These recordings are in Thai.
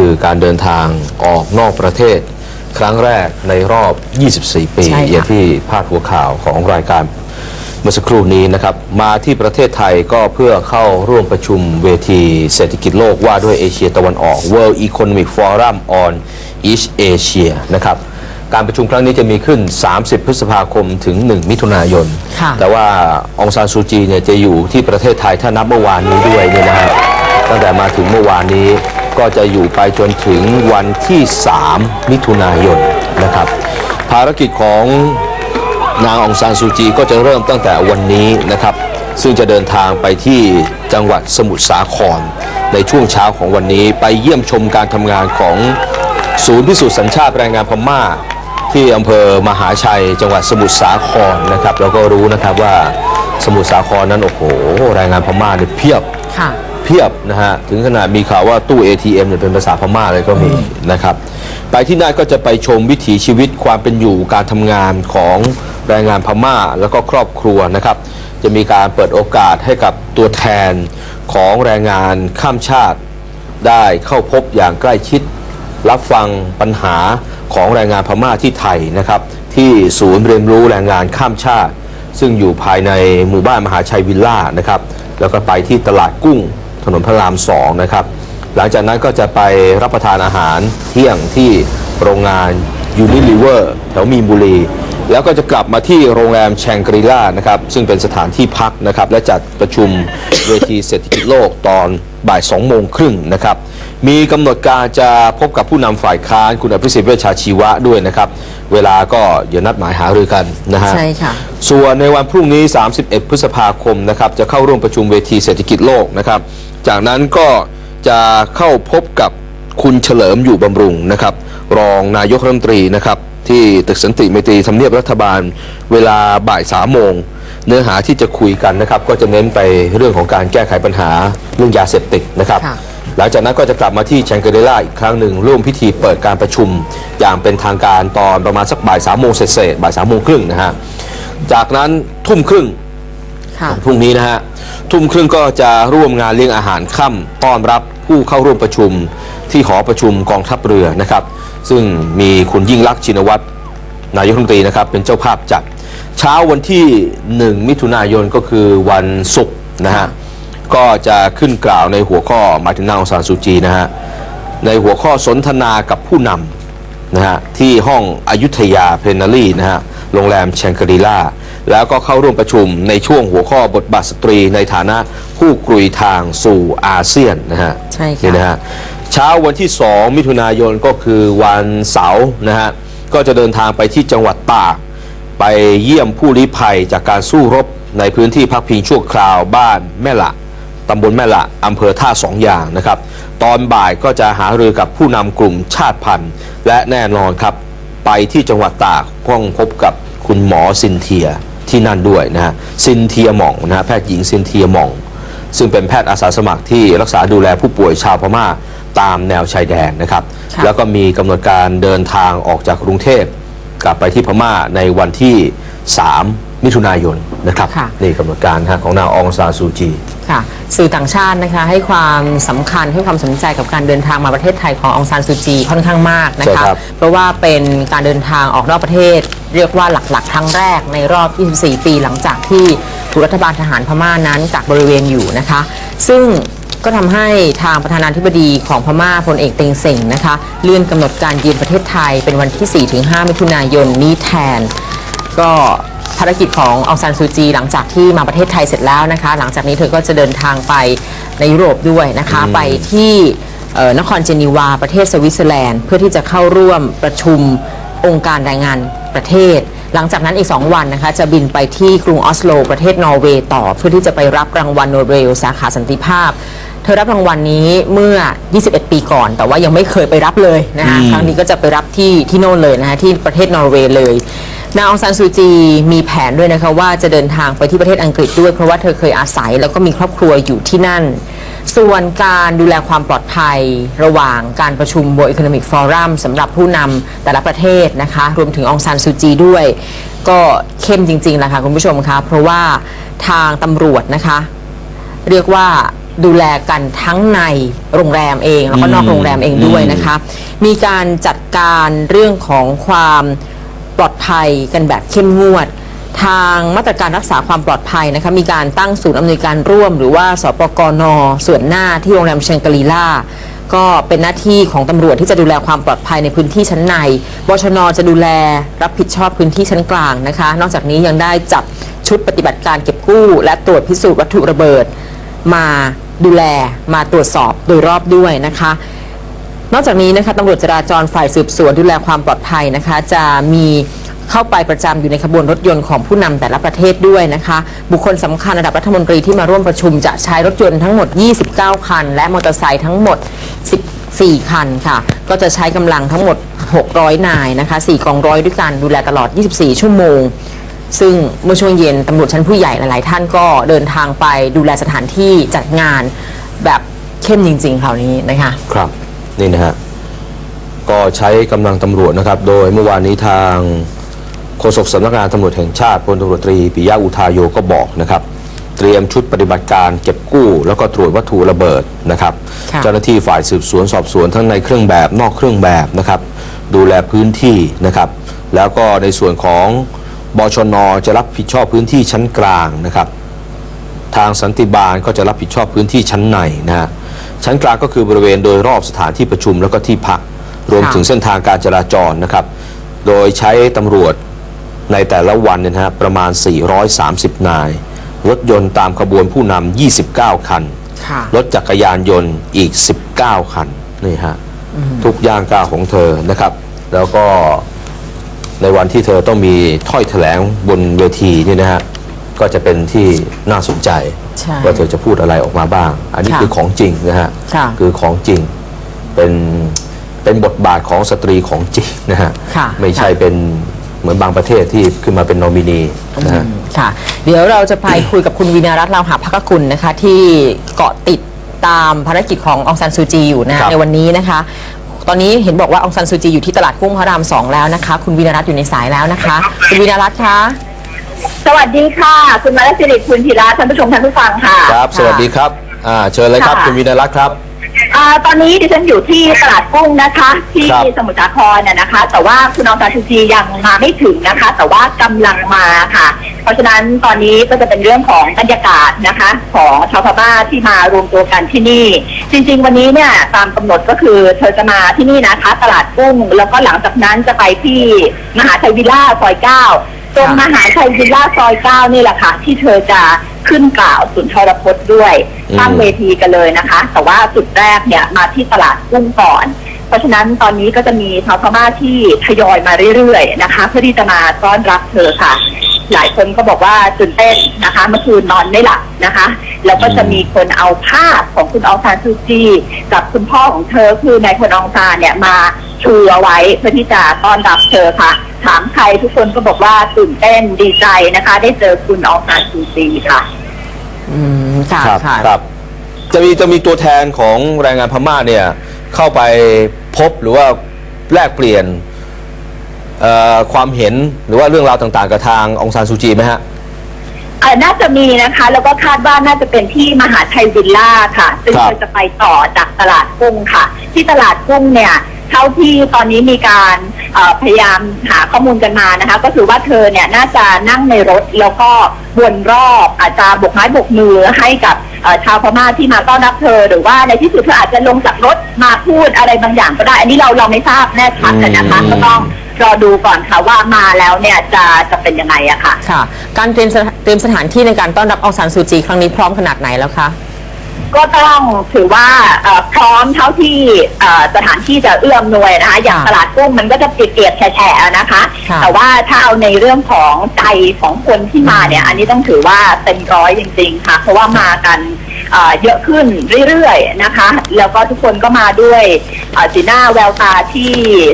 คือการเดินทางออกนอกประเทศ ครั้งแรกในรอบ 24 ปีใช่ค่ะ อย่างที่พาดหัวข่าวของรายการเมื่อสักครู่นี้นะครับ มาที่ประเทศไทยก็เพื่อเข้าร่วมประชุมเวทีเศรษฐกิจโลกว่าด้วยเอเชียตะวันออก World Economic Forum on East Asia นะครับ การประชุมครั้งนี้จะมีขึ้น 30 พฤษภาคมถึง 1 มิถุนายน ค่ะ แต่ว่าองซานซูจีเนี่ยจะอยู่ที่ประเทศไทยถ้านับเมื่อวานนี้ด้วยเนี่ยนะฮะตั้งแต่มาถึงเมื่อวานนี้ ก็จะอยู่ไปจนถึงวันที่ 3 มิถุนายนนะครับ ภารกิจของนางองซานซูจีก็จะเริ่มตั้งแต่วันนี้นะครับ ซึ่งจะเดินทางไปที่จังหวัดสมุทรสาคร ในช่วงเช้าของวันนี้ไปเยี่ยมชมการทำงานของศูนย์พิสูจน์สัญชาติแรงงานพม่า ที่อำเภอมหาชัย จังหวัดสมุทรสาครนะครับเราก็รู้นะครับว่าสมุทรสาครนั้นโอ้โหแรงงานพม่าเนี่ยเพียบค่ะ พียบนะฮะถึงขนาดมีข่าวว่าตู้ ATM เนี่ยเป็นภาษาพม่าเลยก็มีนะครับ ไปที่นั่นก็จะไปชมวิถีชีวิตความเป็นอยู่การทำงานของแรงงานพม่าแล้วก็ครอบครัวนะครับ จะมีการเปิดโอกาสให้กับตัวแทนของแรงงานข้ามชาติ ได้เข้าพบอย่างใกล้ชิด รับฟังปัญหาของแรงงานพม่าที่ไทยนะครับ ที่ศูนย์เรียนรู้แรงงานข้ามชาติ ซึ่งอยู่ภายในหมู่บ้านมหาชัยวิลล่านะครับ แล้วก็ไปที่ตลาดกุ้ง ถนนพระรามสองนะครับ หลังจากนั้นก็จะไปรับประทานอาหารเที่ยงที่โรงงานยูนิลิเวอร์แถวมีนบุรี แล้วก็จะกลับมาที่โรงแรมแชงกรีล่านะครับ ซึ่งเป็นสถานที่พักนะครับ และจัดประชุมเวทีเศรษฐกิจโลกตอนบ่ายสองโมงครึ่งนะครับ มีกำหนดการจะพบกับผู้นำฝ่ายค้านคุณอภิสิทธิ์เวชชาชีวะด้วยนะครับ เวลาก็เดี๋ยวนัดหมายหารือกันนะฮะใช่ค่ะ ส่วนในวันพรุ่งนี้ 31 พฤษภาคมนะครับจะเข้าร่วมประชุมเวทีเศรษฐกิจโลกนะครับ จากนั้นก็จะเข้าพบกับคุณเฉลิมอยู่บำรุงนะครับ รองนายกรัฐมนตรีนะครับ ที่ตึกสันติไมตรีทำเนียบรัฐบาล เวลาบ่ายสามโมง เนื้อหาที่จะคุยกันนะครับ ก็จะเน้นไปเรื่องของการแก้ไขปัญหาเรื่องยาเสพติดนะครับ ค่ะ หลังจากนั้นก็จะกลับมาที่แชงเกเรล่าอีกครั้งหนึ่งร่วมพิธีเปิดการประชุม อย่างเป็นทางการตอนประมาณสักบ่ายสามโมงเศษๆบ่ายสามโมงครึ่งนะฮะจากนั้นทุ่มครึ่งค่ะพรุ่งนี้นะฮะทุ่มครึ่งก็จะร่วมงานเลี้ยงอาหารค่ำต้อนรับผู้เข้าร่วมประชุมที่หอประชุมกองทัพเรือนะครับ ซึ่งมีคุณยิ่งลักษณ์ชินวัตรนายกรัฐมนตรีนะครับเป็นเจ้าภาพจัดเช้าวันที่ 1 มิถุนายนก็คือวันศุกร์นะฮะ ก็จะขึ้นกล่าวในหัวข้อหมายถึงนางองซานซูจีนะฮะในหัวข้อสนทนากับผู้นำนะฮะที่ห้องอยุธยาเพลนารีนะฮะโรงแรมแชงกรีล่าแล้วก็เข้าร่วมประชุมในช่วงหัวข้อบทบาทสตรีในฐานะผู้กลุยทางสู่อาเซียนนะฮะใช่ค่ะนี่นะฮะเช้าวันที่ 2 มิถุนายนก็คือวันเสาร์นะฮะก็จะเดินทางไปที่จังหวัดตากไปเยี่ยมผู้ลี้ภัยจากการสู้รบในพื้นที่พักพิงชั่วคราวบ้านแม่ละ ตำบลแม่ละอำเภอท่าสองอย่างนะครับ ตอนบ่ายก็จะหารือกับผู้นำกลุ่มชาติพันธุ์ และแน่นอนครับ ไปที่จังหวัดตากพ้องพบกับคุณหมอซินเทียที่นั่นด้วยนะฮะซินเทียหม่องนะฮะแพทย์หญิงซินเทียหม่อง ซึ่งเป็นแพทย์อาสาสมัครที่รักษาดูแลผู้ป่วยชาวพม่าตามแนวชายแดนนะครับค่ะแล้วก็มีกำหนดการเดินทางออกจากกรุงเทพกลับไปที่พม่าในวันที่ 3 มิถุนายน นะครับ ค่ะ นี่กำหนดการฮะของนางองซานซูจี ค่ะ สื่อต่างชาตินะคะ ให้ความสำคัญให้ความสนใจกับการเดินทางมาประเทศไทยขององซานซูจีค่อนข้างมากนะใช่คะ ครับ เพราะว่าเป็นการเดินทางออกนอกประเทศ เรียกว่าหลักๆ ครั้งแรกในรอบ 24 ปีหลังจากที่ถูกรัฐบาลทหารพม่านั้นกักบริเวณอยู่นะคะ ซึ่งก็ทำให้ทางประธานาธิบดีของพม่าพลเอกเต็งเส่งนะคะ เลื่อนกำหนดการเยือนประเทศไทยเป็นวันที่ 4-5 มิถุนายนนี้แทน ก็ ภารกิจขององซานซูจี หลังจากที่มาประเทศไทยเสร็จแล้วนะคะ หลังจากนี้เธอก็จะเดินทางไปในยุโรปด้วยนะคะ ไปที่เอ่อนครเจนีวาประเทศสวิตเซอร์แลนด์ เพื่อที่จะเข้าร่วมประชุมองค์การแรงงานประเทศ หลังจากนั้นอีก 2 วันนะคะ จะบินไปที่กรุงออสโล ประเทศนอร์เวย์ต่อ เพื่อที่จะไปรับรางวัลโนเบลสาขาสันติภาพ เธอรับรางวัลนี้เมื่อ 21 ปีก่อน แต่ว่ายังไม่เคยไปรับเลยนะคะอืมครั้งนี้ก็จะไปรับที่ที่โน่นเลยนะคะที่ประเทศนอร์เวย์เลย นางองซานซูจีมีแผนด้วยนะคะว่าจะเดินทางไปที่ประเทศอังกฤษด้วย เพราะว่าเธอเคยอาศัยแล้วก็มีครอบครัวอยู่ที่นั่น ส่วนการดูแลความปลอดภัยระหว่างการประชุม World Economic Forum สำหรับผู้นำแต่ละประเทศนะคะ รวมถึงองซานซูจีด้วย ก็เข้มจริงๆแหละค่ะคุณผู้ชมคะ เพราะว่าทางตำรวจนะคะ เรียกว่าดูแลกันทั้งในโรงแรมเอง แล้วก็นอกโรงแรมเองด้วยนะคะ มีการจัดการเรื่องของความ ปลอดภัยกันแบบเข้มงวด ทางมาตรการรักษาความปลอดภัยนะคะมีการตั้งศูนย์อำนวยการร่วม หรือว่าสปกนส่วนหน้าที่โรงแรมเชงกรีล่าก็เป็นหน้าที่ของตำรวจที่จะดูแลความปลอดภัยในพื้นที่ชั้นใน บชนจะดูแลรับผิดชอบพื้นที่ชั้นกลางนะคะ นอกจากนี้ยังได้จับชุดปฏิบัติการเก็บกู้ และตรวจพิสูจน์วัตถุระเบิด มาดูแลมาตรวจสอบโดยรอบด้วยนะคะ นอกจากนี้นะคะตำรวจจราจรฝ่ายสืบสวนดูแลความปลอดภัยนะคะ จะมีเข้าไปประจำอยู่ในขบวนรถยนต์ของผู้นำแต่ละประเทศด้วยนะคะ บุคคลสำคัญระดับรัฐมนตรีที่มาร่วมประชุมจะใช้รถยนต์ทั้งหมด 29 คัน และมอเตอร์ไซค์ทั้งหมด 14 คันค่ะ ก็จะใช้กำลังทั้งหมด 600 นายนะคะ 4 กองร้อยด้วยกันดูแลตลอด 24 ชั่วโมง ซึ่งเมื่อช่วงเย็นตำรวจชั้นผู้ใหญ่หลาย ๆ ท่านก็เดินทางไปดูแลสถานที่จัดงานแบบเข้มจริงๆคราวนี้นะคะ ครับ นี่นะฮะก็ใช้กำลังตำรวจนะครับ โดยเมื่อวานนี้ทางโฆษกสำนักงานตำรวจแห่งชาติพลตำรวจตรีปิยะอุทาโยก็บอกนะครับ เตรียมชุดปฏิบัติการเก็บกู้ แล้วก็ตรวจวัตถุระเบิดนะครับค่ะเจ้าหน้าที่ฝ่ายสืบสวนสอบสวนทั้งในเครื่องแบบนอกเครื่องแบบนะครับ ดูแลพื้นที่นะครับ แล้วก็ในส่วนของบชนจะรับผิดชอบพื้นที่ชั้นกลางนะครับ ทางสันติบาลก็จะรับผิดชอบพื้นที่ชั้นในนะฮะ ชั้นกลางก็คือบริเวณโดยรอบสถานที่ประชุมแล้วก็ที่พัก รวมถึงเส้นทางการจราจรนะครับ โดยใช้ตำรวจในแต่ละวันเนี่ยนะฮะประมาณ 430 นาย รถยนต์ตามขบวนผู้นำ 29 คันค่ะรถจักรยานยนต์อีก 19 คันนี่ฮะทุกย่างก้าวของเธอนะครับ แล้วก็ในวันที่เธอต้องมีถ้อยแถลงบนเวทีนี่นะฮะ ก็จะเป็นที่น่าสนใจ ใช่ว่าเธอจะพูดอะไรออกมาบ้าง อันนี้ค่ะคือของจริงนะฮะค่ะ คือของจริงเป็นเป็นบทบาทของสตรีของจริงนะฮะค่ะไม่ใช่ค่ะเป็นเหมือนบางประเทศที่ขึ้นมาเป็นนอมินีนะฮะ ค่ะ เดี๋ยวเราจะไปคุยกับคุณวินารัตน์เราหาพักคุณนะคะ ที่เกาะติดตามภารกิจขององซันซูจีอยู่นะครับ ในวันนี้นะคะ ตอนนี้เห็นบอกว่าองซันซูจีอยู่ที่ตลาดกุ้งพระรามสองแล้วนะคะ คุณวินารัตน์อยู่ในสายแล้วนะคะ คุณวินารัตน์คะ สวัสดีค่ะ คุณมาลสิริคุณธีระท่านผู้ชมท่านผู้ฟังค่ะ ครับ สวัสดีครับอ่าเชิญเลยครับค่ะ คุณวินารักษ์ครับ อ่าตอนนี้ดิฉันอยู่ที่ตลาดกุ้งนะคะ ที่ครับ สมุทรสาครน่ะนะคะ แต่ว่าคุณอองซานซูจียังมาไม่ถึงนะคะ แต่ว่ากำลังมาค่ะ เพราะฉะนั้นตอนนี้ก็จะเป็นเรื่องของบรรยากาศนะคะ ของชาวพม่าที่มารวมตัวกันที่นี่ จริง ๆ วันนี้เนี่ยตามกำหนดก็คือเธอจะมาที่นี่นะคะ ตลาดกุ้งแล้วก็หลังจากนั้นจะไปที่มหาชัยวิลล่าซอยเก้า ตรงมหาชัยวิลล่าซอยเก้านี่แหละค่ะ ที่เธอจะขึ้นกล่าวสุนทรพจน์ด้วยอืม ตั้งเวทีกันเลยนะคะ แต่ว่าจุดแรกเนี่ยมาที่ตลาดกุ้งก่อน เพราะฉะนั้นตอนนี้ก็จะมีชาวพม่าที่ทยอยมาเรื่อยๆนะคะ เพื่อที่จะมาต้อนรับเธอค่ะ หลายคนก็บอกว่าตื่นเต้นนะคะ เมื่อคืนนอนไม่หลับนะคะ แล้วก็จะมีคนเอาภาพของคุณอองซานซูจีกับคุณพ่อของเธอคือนายพลอองซานเนี่ยมาชูเอาไว้เพื่อที่จะต้อนรับเธอค่ะ ถามใครทุกคนก็บอกว่าตื่นเต้นดีใจนะคะ ได้เจอคุณอองซานซูจีค่ะอืมค่ะครับค่ะ ครับ จะมีจะมีตัวแทนของแรงงานพม่าเนี่ย เข้าไปพบหรือว่าแลกเปลี่ยนเอ่อความเห็นหรือว่าเรื่องราวต่างๆ กับทางองซานซูจีไหมฮะ เอ่อน่าจะมีนะคะ แล้วก็คาดว่าน่าจะเป็นที่มหาชัยวิลล่าค่ะ ซึ่งครับเธอจะไปต่อจากตลาดกุ้งค่ะ ที่ตลาดกุ้งเนี่ย เท่าที่ตอนนี้มีการเอ่อพยายามหาข้อมูลกันมานะคะ ก็คือว่าเธอเนี่ยน่าจะนั่งในรถแล้วก็วนรอบอาจจะบกไม้บกมือให้กับเอ่อชาวพม่าที่มาต้อนรับเธอ หรือว่าในที่สุดเธออาจจะลงจากรถมาพูดอะไรบางอย่างก็ได้ อันนี้เราเราไม่ทราบแน่ชัดนะคะอืมก็ต้องรอดูก่อนค่ะว่ามาแล้วเนี่ยจะจะเป็นยังไงอะค่ะ ค่ะ การเตรียมสถเตรียมสถานที่ในการต้อนรับองซันซูจีครั้งนี้พร้อมขนาดไหนแล้วคะ ก็ต้องถือว่าเอ่อพร้อมเท่าที่เอ่อสถานที่จะเอื้อมหน่วยนะคะ อย่างค่ะตลาดกุ้งมันก็จะเปียกๆแฉะๆนะคะค่ะแต่ว่าถ้าเอาในเรื่องของใจของคนที่มาเนี่ย อันนี้ต้องถือว่าเต็มร้อยจริง ๆ ค่ะ เพราะว่ามากันเอ่อเยอะขึ้นเรื่อยๆนะคะ แล้วก็ทุกคนก็มาด้วยเอ่อสีหน้าแววตาที่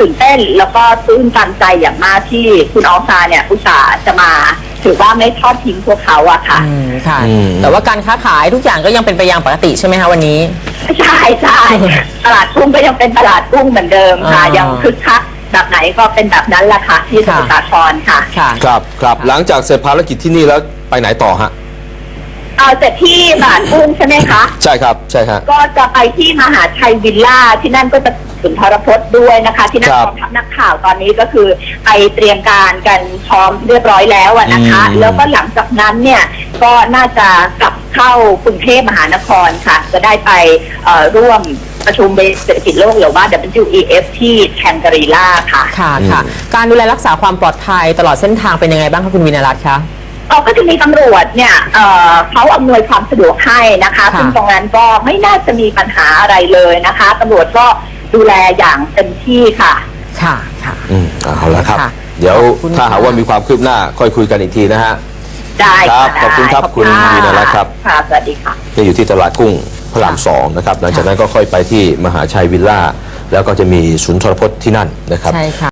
ตื่นเต้น แล้วก็ตื้นตันใจอย่างมากที่คุณอองซาเนี่ยอุตส่าห์จะมา ถือว่าไม่ทอดทิ้งพวกเขาอะค่ะ อืมค่ะ อืม แต่ว่าการค้าขายทุกอย่างก็ยังเป็นไปอย่างปกติใช่ไหมคะวันนี้ ใช่ใช่ตลาดกุ้งก็ยังเป็นตลาดกุ้งเหมือนเดิมค่ะ อ่ายัยังคึกคักแบบไหนก็เป็นแบบนั้นแหละค่ะที่สมุทรสาครค่ะ ค่ะ ครับครับหลังจากเสร็จภารกิจที่นี่แล้วไปไหนต่อฮะเอาเสร็จที่บาทกุ้งใช่ไหมคะ ใช่ครับใช่ฮะ ก็จะไปที่มหาชัยวิลล่าที่นั่นก็จะ สุนทรพจน์ด้วยนะคะ ที่นั่นครับกองทัพนักข่าวตอนนี้ก็คือไปเตรียมการกันพร้อมเรียบร้อยแล้วอะนะคะอืมแล้วก็หลังจากนั้นเนี่ยก็น่าจะกลับเข้ากรุงเทพมหานครค่ะ จะได้ไปเอ่อร่วมประชุมเศรษฐกิจโลกหรือว่า WEF ที่แคนเบรีลาค่ะ ค่ะค่ะ การดูแลรักษาความปลอดภัยตลอดเส้นทางเป็นยังไงบ้างคะคุณวินารัตน์คะเออก็จะมีตำรวจเนี่ยเอ่อเขาอำนวยความสะดวกให้นะคะค่ะซึ่งตรงนั้นก็ไม่น่าจะมีปัญหาอะไรเลยนะคะตำรวจก็ ดูแลอย่างเต็มที่ค่ะ ค่ะ ค่ะ อืมเอาละครับ ค่ะเดี๋ยวขอบคุณถ้าหากค่ะว่ามีความคืบหน้าค่อยคุยกันอีกทีนะฮะ ได้ครัค่ะบขอบคุณครับได้คุณะวีณรัตน์ครับ ค่ะ สวัสดีค่ะที่อยู่ที่ตลาดกุ้งพระรามค่ะสองนะครับ หลังจากนั้นก็ค่อยไปที่มหาชัยวิลล่า แล้วก็จะมีศูนย์ทรพจน์ที่นั่นนะครับ ใช่ค่ะ